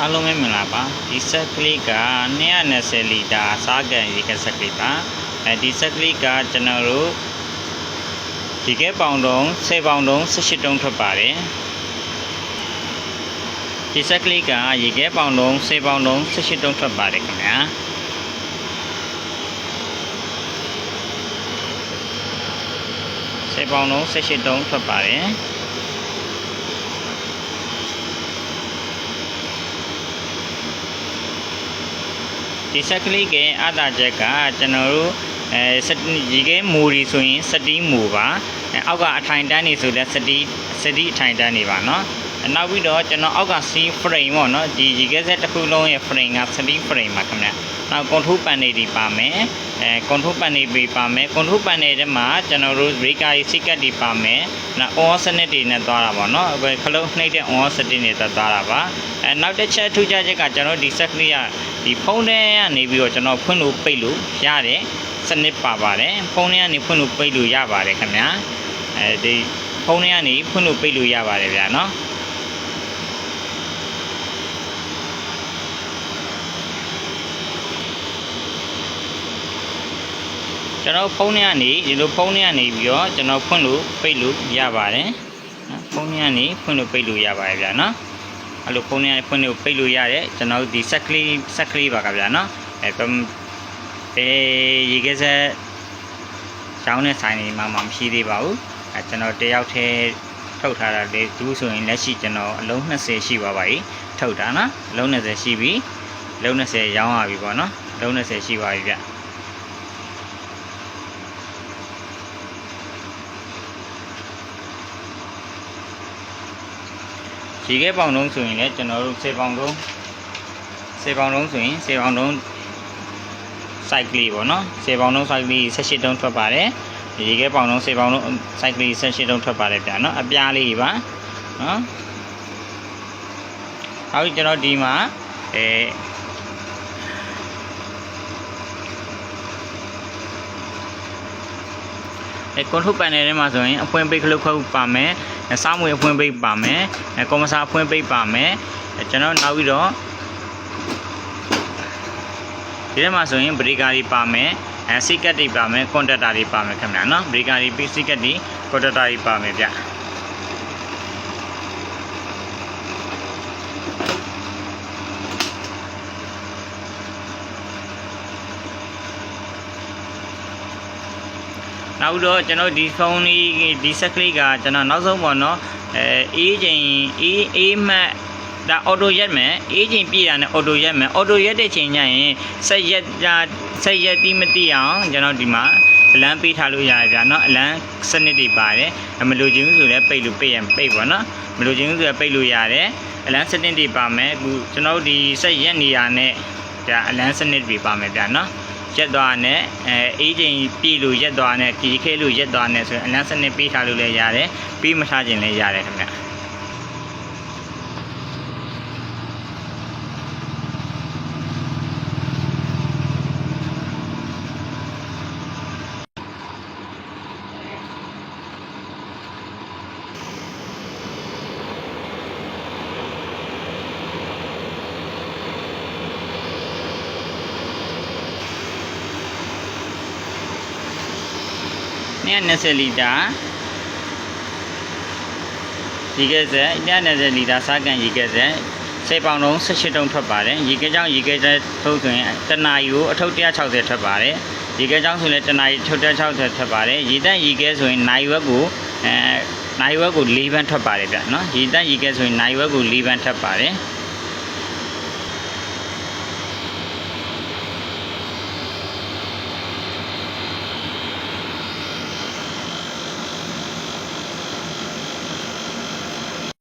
အားလုံးပဲမင်္ဂလာပါဒီဆက်ကလေးက220လီတာစားကန်ရေကဆက်ကလေးပါအဲဒီဆက်ကလေးကကျွန်တော်တို့ဒီကဲပေါင်တုံး10ပေါင်တုံး18တုံးထွက်ပါတယ်ဒီဆက်ကလေးကရေကဲပေါင်တုံး10ပေါင်တုံး18တုံးထွက်ပါတယ်ခင်ဗျာ10ပေါင်တုံး18တုံးထွက်ပါတယ် ဒီ circle ကအာသာချက်ကကျွန်တော်တို့အဲရေခဲမူရီဆိုရင်စတီးမူပါအောက်ကအထိုင်တန်းနေဆိုလဲစတီးစတီးအထိုင်တန်းနေပါနော်နောက်ပြီးတော့ကျွန်တော်အောက်က C frame ပေါ့နော်ဒီရေခဲဆက်တစ်ခုလုံးရဲ့ frame က 3 frame ပါခင်ဗျာနောက် control panel တွေပါမယ် အဲ control panel ပေးပါမယ် control panel ထဲမှာကျွန်တော်တို့ breaker ကြီး circuit တွေပါမယ်နောက် on စနစ်တွေနဲ့သွားတာပေါ့နော်အခုခလုတ်နှိပ်တဲ့ on စနစ်တွေသွားတာပါအဲနောက်တစ်ချက်ထူးခြားချက်ကကျွန်တော်ဒီ circuit ကဒီဖုန်းထဲကနေပြီးတော့ကျွန်တော်ဖွင့်လို့ပိတ်လို့ရတယ်စနစ်ပါပါတယ်ဖုန်းထဲကနေဖွင့်လို့ပိတ်လို့ရပါတယ်ခင်ဗျာအဲဒီဖုန်းထဲကနေဖွင့်လို့ပိတ်လို့ရပါတယ်ဗျာနော် ကျွန်တော်ဖုန်းထဲကနေဒီလိုဖုန်းထဲကနေပြီးတော့ကျွန်တော်ဖွင့်လို့ပိတ်လို့ရပါတယ်နော်ဖုန်းထဲကနေဖွင့်လို့ပိတ်လို့ရပါတယ်ဗျာနော်အဲ့လိုဖုန်းထဲကနေဖွင့်လို့ပိတ်လို့ရတယ်ကျွန်တော်ဒီဆက်ကလေးဆက်ကလေးပါကဗျာနော်အဲအဲရေကစားရောင်းတဲ့ဆိုင်တွေမှာမှမရှိသေးပါဘူးအဲကျွန်တော်တယောက်တည်းထုတ်ထားတာလေသူဆိုရင်လက်ရှိကျွန်တော်အလုံး20ရှိပါပါ E ထုတ်တာနော်အလုံး20ရှိပြီအလုံး20ရောင်းရပြီပေါ့နော်အလုံး20ရှိပါပြီဗျ ရေခဲပေါင်လုံးဆိုရင်လည်းကျွန်တော်တို့10ပေါင်လုံး10ပေါင်လုံးဆိုရင်10ပေါင်လုံး site ကလေးပေါ့နော်10ပေါင်လုံး site ကလေး18တုံးထွက်ပါတယ်ရေခဲပေါင်လုံး10ပေါင်လုံး site ကလေး18တုံးထွက်ပါတယ်ဗျာနော်အပြားလေးပါနော်ဟုတ်ပြီကျွန်တော်ဒီမှာအဲ အဲကွန်ထရိုပန်နယ်ထဲမှာဆိုရင်အဖွင့်ပိတ်ခလုတ်ခုတ်ပါမယ်အဲစောင်းမွေအဖွင့်ပိတ်ပါမယ်အဲကွန်မဆာအဖွင့်ပိတ်ပါမယ်အဲကျွန်တော်နောက်ပြီးတော့ဒီထဲမှာဆိုရင်ဘရီကာတွေပါမယ်အဲစီကတ်တွေပါမယ်ကွန်တက်တာတွေပါမယ်ခင်ဗျာနော်ဘရီကာတွေပြီးစီကတ်တွေကွန်တက်တာတွေပါမယ်ဗျ နောက်ပြီးတော့ကျွန်တော်ဒီဖုန်းလေးဒီဆက်ကလေးကကျွန်တော်နောက်ဆုံးပေါ့နော်အဲအေးချိန်အေးအေးမှတ်ဒါအော်တိုရက်မယ်အေးချိန်ပြည့်တာနဲ့အော်တိုရက်မယ်အော်တိုရက်တဲ့ချိန်ညရင်ဆက်ရက်ဆက်ရက်တိမတိအောင်ကျွန်တော်ဒီမှာအလန်းပေးထားလို့ရတယ်ဗျာနော်အလန်းစနစ်တွေပါတယ်မလိုချင်ဘူးဆိုလည်းပိတ်လို့ပိတ်ရပိတ်ပါနော်မလိုချင်ဘူးဆိုလည်းပိတ်လို့ရတယ်အလန်းစနစ်တွေပါမယ်အခုကျွန်တော်ဒီဆက်ရက်နေရာနဲ့ဒါအလန်းစနစ်တွေပါမယ်ဗျာနော် ရက်သွားနဲ့အဲအေးချိန်ပြည့်လို့ရက်သွားနဲ့ကြီးခဲလို့ရက်သွားနဲ့ဆိုရင်အလန်းစနစ်ပေးထားလို့လည်းရတယ်ပြီးမထားခြင်းလည်းရတယ်ခင်ဗျ 220လီတာရေခဲစက်220လီတာစားကန်ရေခဲစက်စေပေါင်လုံး18တုံးထွက်ပါတယ်ရေခဲချောင်းရေခဲစက်ထုတ်ဆိုရင်တနာရီကိုအထုပ်160ထွက်ပါတယ်ရေခဲချောင်းဆိုရင်တနာရီထုတ်160ထွက်ပါတယ်ရေတန့်ရေခဲဆိုရင်နိုင်ဝက်ကိုအဲနိုင်ဝက်ကို4ဘန်းထွက်ပါတယ်ဗျနော်ရေတန့်ရေခဲဆိုရင်နိုင်ဝက်ကို4ဘန်းထွက်ပါတယ်